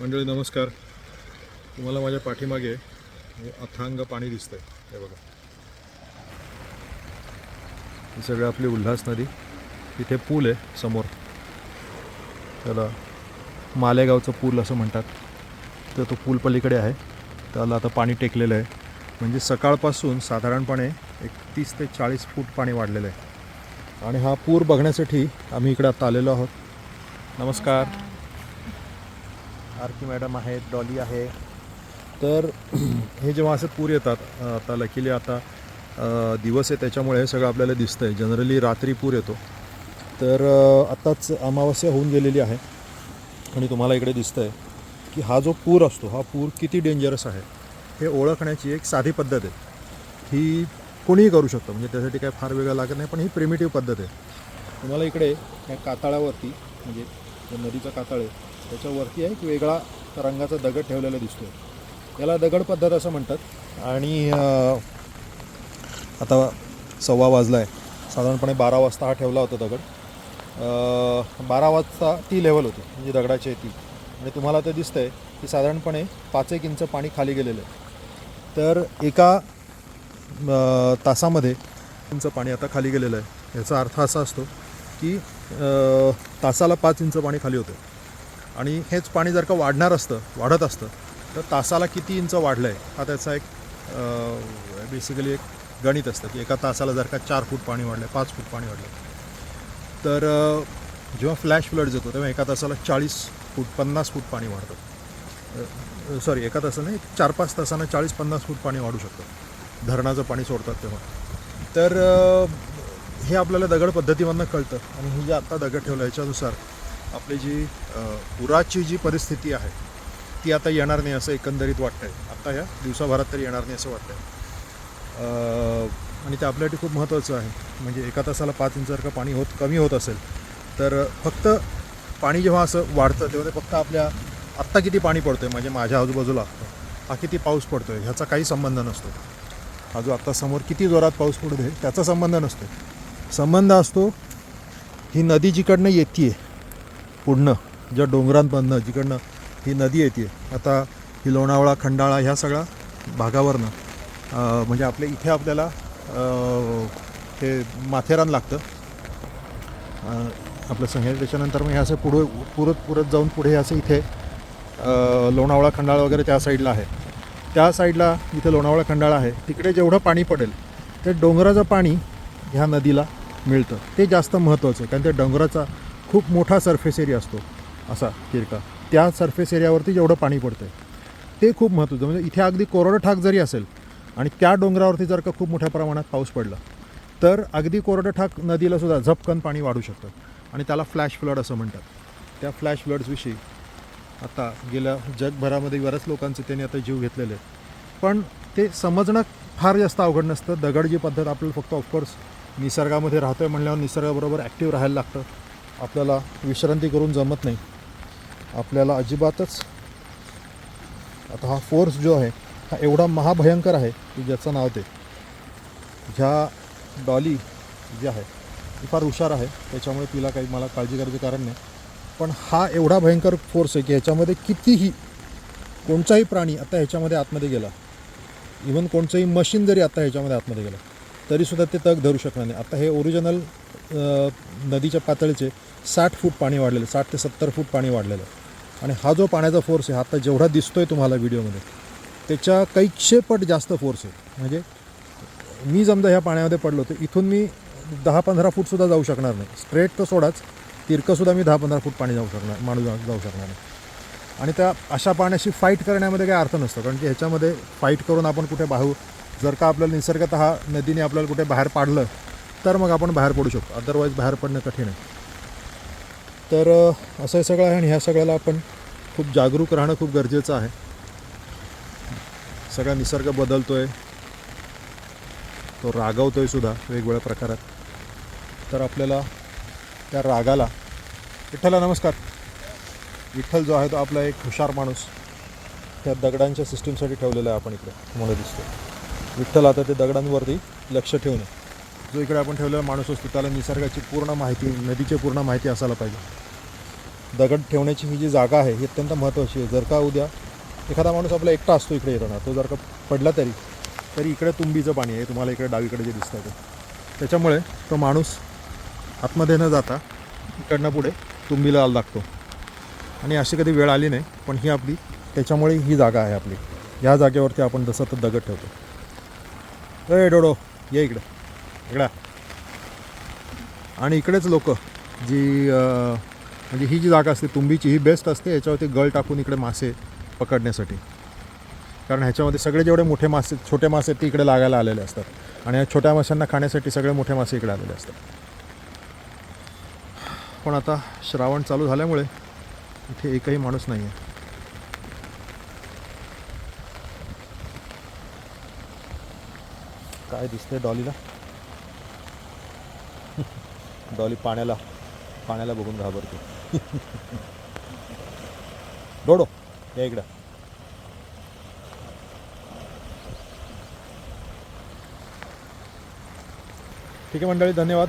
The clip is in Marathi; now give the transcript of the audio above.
मंडळी नमस्कार. तुम्हाला माझ्या पाठीमागे अथांग पाणी दिसतंय. हे बघा. ही सगळी आपली उल्हास नदी. तिथे पूल आहे समोर. त्याला मालेगावचं पूल असं म्हणतात. तर तो पूल पलीकडे आहे. त्याला आता पाणी टेकलेलं आहे. म्हणजे सकाळपासून साधारणपणे एक तीस ते चाळीस फूट पाणी वाढलेलं आहे. आणि हा पूर बघण्यासाठी आम्ही इकडे आता आलेलो आहोत. नमस्कार. आरती मॅडम आहेत डॉली आहे. तर हे जेव्हा असे पूर येतात आता लकीली आता दिवस आहे त्याच्यामुळे हे सगळं आपल्याला दिसतं आहे जनरली रात्री पूर येतो. तर आत्ताच अमावस्या होऊन गेलेली आहे आणि तुम्हाला इकडे दिसतं आहे की हा जो पूर असतो हा पूर किती डेंजरस आहे हे ओळखण्याची एक साधी पद्धत आहे. ही कोणीही करू शकतं म्हणजे त्यासाठी काय फार वेगळं लागत नाही पण ही प्रिमिटिव्ह पद्धत आहे. तुम्हाला इकडे या कातळावरती म्हणजे नदीचा कातळ आहे त्याच्यावरती एक वेगळा रंगाचा दगड ठेवलेला दिसतो याला दगड पद्धत असं म्हणतात. आणि आता सव्वा वाजला आहे साधारणपणे बारा वाजता हा ठेवला होता दगड. बारा वाजता ती लेवल होती म्हणजे दगडाची आहे ती. आणि तुम्हाला ते दिसतंय की साधारणपणे पाच एक इंच पाणी खाली गेलेलं आहे. तर एका तासामध्ये इंच पाणी आता खाली गेलेलं आहे. याचा अर्थ असा असतो की तासाला पाच इंच पाणी खाली होतं आणि हेच पाणी जर का वाढणार असतं वाढत असतं तर तासाला किती इंच वाढलं आहे हा त्याचा एक बेसिकली एक गणित असतं की एका तासाला जर का चार फूट पाणी वाढलं आहे पाच फूट पाणी वाढलं तर जेव्हा फ्लॅश फ्लड्स येतो तेव्हा एका तासाला चाळीस फूट पन्नास फूट पाणी वाढतं. सॉरी एका तासाने नाही चार पाच तासानं चाळीस पन्नास फूट पाणी वाढू शकतं. धरणाचं पाणी सोडतात तेव्हा. तर हे आपल्याला दगड पद्धतीमधनं कळतं आणि हे जे आत्ता दगड ठेवलं याच्यानुसार आपली जी पुराची जी परिस्थिती आहे ती आता येणार नाही असं एकंदरीत वाटतं आहे आत्ता ह्या दिवसाभरात तरी येणार नाही असं वाटतं आहे आणि ते आपल्यासाठी खूप महत्त्वाचं आहे. म्हणजे एका तासाला पाच इंच जर का पाणी होत कमी होत असेल तर फक्त पाणी जेव्हा असं वाढतं तेव्हा ते फक्त आपल्या आत्ता किती पाणी पडतं आहे म्हणजे माझ्या आजूबाजूला हा किती पाऊस पडतो आहे ह्याचा काही संबंध नसतो. हा जो आत्ता समोर किती जोरात पाऊस पडतो आहे त्याचा संबंध नसतो. संबंध असतो ही नदी जिकडनं येते आहे पुढनं ज्या डोंगरांमधनं जिकडनं ही नदी येते आता ही लोणावळा खंडाळा ह्या सगळ्या भागावरनं म्हणजे आपल्या इथे आपल्याला हे माथेरान लागतं. आपलं संघ त्याच्यानंतर मग हे असं पुढं पुरत पुरत जाऊन पुढे असं इथे लोणावळा खंडाळा वगैरे त्या साईडला आहे. त्या साईडला इथे लोणावळा खंडाळा आहे. तिकडे जेवढं पाणी पडेल ते डोंगराचं पाणी ह्या नदीला मिळतं. ते जास्त महत्त्वाचं आहे कारण त्या डोंगराचा खूप मोठा सरफेस एरिया असतो असा किरका त्या सरफेस एरियावरती जेवढं पाणी पडतं आहे ते खूप महत्त्वाचं. म्हणजे इथे अगदी कोरडं ठाक जरी असेल आणि त्या डोंगरावरती जर का खूप मोठ्या प्रमाणात पाऊस पडला तर अगदी कोरडं ठाक नदीला सुद्धा झपकन पाणी वाढू शकतं. आणि त्याला फ्लॅश फ्लड असं म्हणतात. त्या फ्लॅश फ्लड्सविषयी आता गेल्या जगभरामध्ये बऱ्याच लोकांचे त्यांनी आता जीव घेतलेले आहेत. पण ते समजणं फार जास्त अवघड नसतं. दगड जी पद्धत आपल्याला फक्त ऑफकोर्स निसर्गामध्ये राहतोय म्हणल्यावर निसर्गाबरोबर ॲक्टिव्ह राहायला लागतं. आपल्याला विश्रांती करून जमत नाही. आपल्याला अजिबातच आता हा फोर्स जो आहे हा एवढा महाभयंकर आहे की ज्याचं नाव ते. ह्या डॉली जी आहे ती फार हुशार आहे. त्याच्यामुळे तिला काही मला काळजी करायचं कारण नाही. पण हा एवढा भयंकर फोर्स आहे की ह्याच्यामध्ये कितीही कोणताही प्राणी आता ह्याच्यामध्ये आतमध्ये गेला. इवन कोणचंही मशीन जरी आता ह्याच्यामध्ये आतमध्ये गेलं. तरीसुद्धा ते तग धरू शकणार नाही. आता हे ओरिजिनल नदीच्या पातळीचे साठ फूट पाणी वाढलेलं साठ ते सत्तर फूट पाणी वाढलेलं. आणि हा जो पाण्याचा फोर्स आहे आता जेवढा दिसतो आहे तुम्हाला व्हिडिओमध्ये त्याच्या कैकशे पट जास्त फोर्स आहे. म्हणजे मी समजा ह्या पाण्यामध्ये पडलो तर इथून मी दहा पंधरा फूटसुद्धा जाऊ शकणार नाही. स्ट्रेट तर सोडाच तिरकंसुद्धा मी दहा पंधरा फूट पाणी जाऊ शकणार माणूस जाऊ जाऊ शकणार नाही. आणि त्या अशा पाण्याशी फाईट करण्यामध्ये काही अर्थ नसतो कारण की ह्याच्यामध्ये फाईट करून आपण कुठे बाहू जर का आपल्याला निसर्गतः नदीने आपल्याला कुठे बाहेर पाडलं तर मग आपण बाहेर पडू शकतो. अदरवाईज बाहेर पडणं कठीण आहे. तर असं हे सगळं आहे आणि ह्या सगळ्याला आपण खूप जागरूक राहणं खूप गरजेचं आहे. सगळा निसर्ग बदलतो आहे तो रागवतोय सुद्धा वेगवेगळ्या प्रकारात. तर आपल्याला त्या रागाला विठ्ठला नमस्कार. विठ्ठल जो आहे तो आपला एक हुशार माणूस. त्या दगडांच्या सिस्टीमसाठी ठेवलेला आहे आपण इकडे. तुम्हाला दिसतो विठ्ठल आता ते दगडांवरती लक्ष ठेवणे. जो इकडे आपण ठेवलेला माणूस असतो त्याला निसर्गाची पूर्ण माहिती नदीची पूर्ण माहिती असायला पाहिजे. दगड ठेवण्याची ही जी जागा आहे ही अत्यंत महत्त्वाची आहे. जर का उद्या एखादा माणूस आपला एकटा असतो इकडे येताना तो जर का पडला तरी तरी इकडे तुंबीचं पाणी आहे तुम्हाला इकडे डावीकडे जे दिसतं ते. त्याच्यामुळे तो माणूस आतमध्ये न जाता इकडनं पुढे तुंबीला लागतो. आणि अशी कधी वेळ आली नाही पण ही आपली त्याच्यामुळे ही जागा आहे आपली. या जागेवरती आपण जसं तर दगड ठेवतो. ए डोडो ये इकडं इकडा. आणि इकडेच लोक जी म्हणजे ही जी जागा असते तुंबीची ही बेस्ट असते याच्यावरती गळ टाकून इकडे मासे पकडण्यासाठी. कारण ह्याच्यामध्ये सगळे जेवढे मोठे मासे छोटे मासे आहेत ते इकडे लागायला आलेले असतात. आणि या छोट्या माशांना खाण्यासाठी सगळे मोठे मासे इकडे आलेले असतात. पण आता श्रावण चालू झाल्यामुळे इथे एकही माणूस नाही आहे काय दिसतंय डॉलीला? डॉली पाण्याला पाण्याला बघून घाबरते. डोडो या इकडं. ठीक आहे मंडळी धन्यवाद.